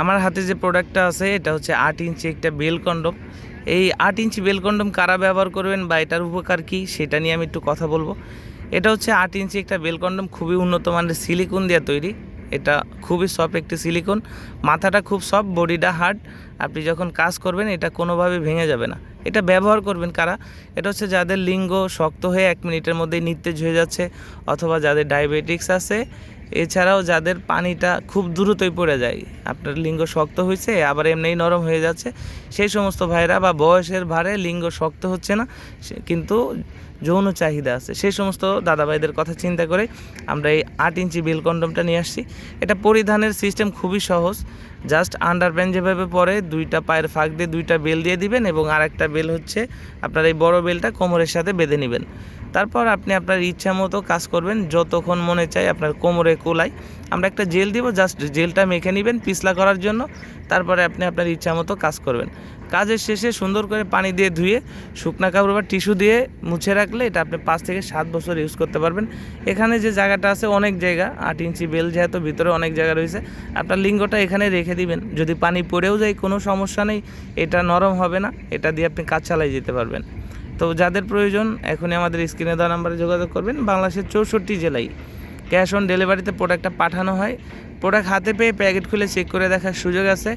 আমার হাতে যে প্রোডাক্টটা আছে, এটা হচ্ছে আট ইঞ্চি একটা বেল কন্ডম এই আট ইঞ্চি বেল কন্ডম কারা ব্যবহার করবেন বা এটার উপকার কী, সেটা নিয়ে আমি একটু কথা বলব। এটা হচ্ছে আট ইঞ্চি একটা বেল কন্ডম খুবই উন্নত মানের সিলিকন দিয়ে তৈরি। এটা খুবই সফট একটি সিলিকন মাথাটা খুব সফট বডিটা হার্ড আপনি যখন কাজ করবেন, এটা কোনোভাবে ভেঙে যাবে না। এটা ব্যবহার করবেন কারা? এটা হচ্ছে যাদের লিঙ্গ শক্ত হয়ে এক মিনিটের মধ্যেই নিস্তেজ হয়ে যাচ্ছে, অথবা যাদের ডায়াবেটিক্স আছে এছাড়াও যাদের পানিটা খুব দ্রুতই পড়ে যায়, আপনার লিঙ্গ শক্ত হয়েছে আবার এমনিই নরম হয়ে যাচ্ছে, সেই সমস্ত ভাইরা বা বয়সের ভারে লিঙ্গ শক্ত হচ্ছে না কিন্তু যৌন চাহিদা আছে। সেই সমস্ত দাদাভাইদের কথা চিন্তা করে আমরা এই আট ইঞ্চি বেল কন্ডমটা নিয়ে আসছি। এটা পরিধানের সিস্টেম খুবই সহজ, জাস্ট আন্ডারপ্যান্ট যেভাবে পরে দুইটা পায়ের ফাঁক দিয়ে দুইটা বেল দিয়ে দিবেন এবং আরেকটা বেল হচ্ছে আপনার এই বড় বেলটা কোমরের সাথে বেঁধে নেবেন। তারপর আপনি আপনার ইচ্ছা মতো কাজ করবেন, যতক্ষণ মনে চায় আপনার কোমরে কোলাই। আমরা একটা জেল দিব জাস্ট জেলটা মেখে নেবেন, পিছলা করার জন্য। তারপরে আপনি আপনার ইচ্ছা মতো কাজ করবেন। কাজের শেষে সুন্দর করে পানি দিয়ে ধুয়ে, শুকনা কাপড় বা টিস্যু দিয়ে মুছে রাখলে এটা আপনি পাঁচ থেকে সাত বছর ইউজ করতে পারবেন। এখানে যে জায়গাটা আছে অনেক জায়গা, আট ইঞ্চি বেল যেহেতু ভিতরে অনেক জায়গা রয়েছে, আপনার লিঙ্গটা এখানে রেখে দিবেন। যদি পানি পড়েও যায়, কোনো সমস্যা নেই, এটা নরম হবে না, এটা দিয়ে আপনি কাজ চালাই যেতে পারবেন। তো যাদের প্রয়োজন, এখনই আমাদের স্ক্রিনে দেওয়া নাম্বারে যোগাযোগ করবেন। বাংলাদেশের চৌষট্টি জেলায়। ক্যাশ অন ডেলিভারিতে প্রোডাক্টটা পাঠানো হয়। প্রোডাক্ট হাতে পেয়ে প্যাকেট খুলে চেক করে দেখার সুযোগ আছে।